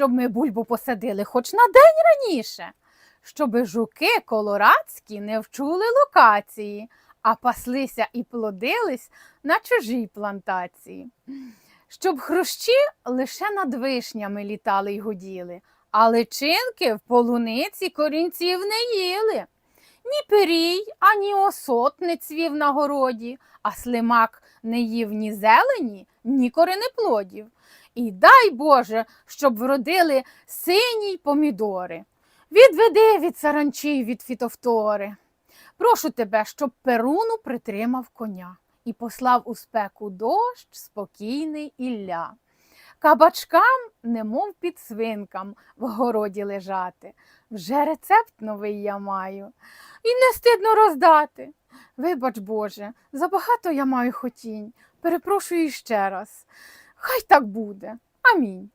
щоб ми бульбу посадили хоч на день раніше, щоби жуки колорадські не вчули локації, а паслися і плодились на чужій плантації. Щоб хрущі лише над вишнями літали й гуділи, а личинки в полуниці корінців не їли. Ні пирій, ані осот не цвів на городі, а слимак не їв ні зелені, ні коренеплодів. І дай Боже, щоб вродили сині й помідори. Відведи від саранчі, від фітовтори. Прошу тебе, щоб перуну притримав коня і послав у спеку дощ спокійний Ілля. Кабачкам, немов під свинкам, в городі лежати. Вже рецепт новий я маю. І не стидно роздати. Вибач, Боже, забагато я маю хотінь. Перепрошую іще раз. Хай так буде. Амінь.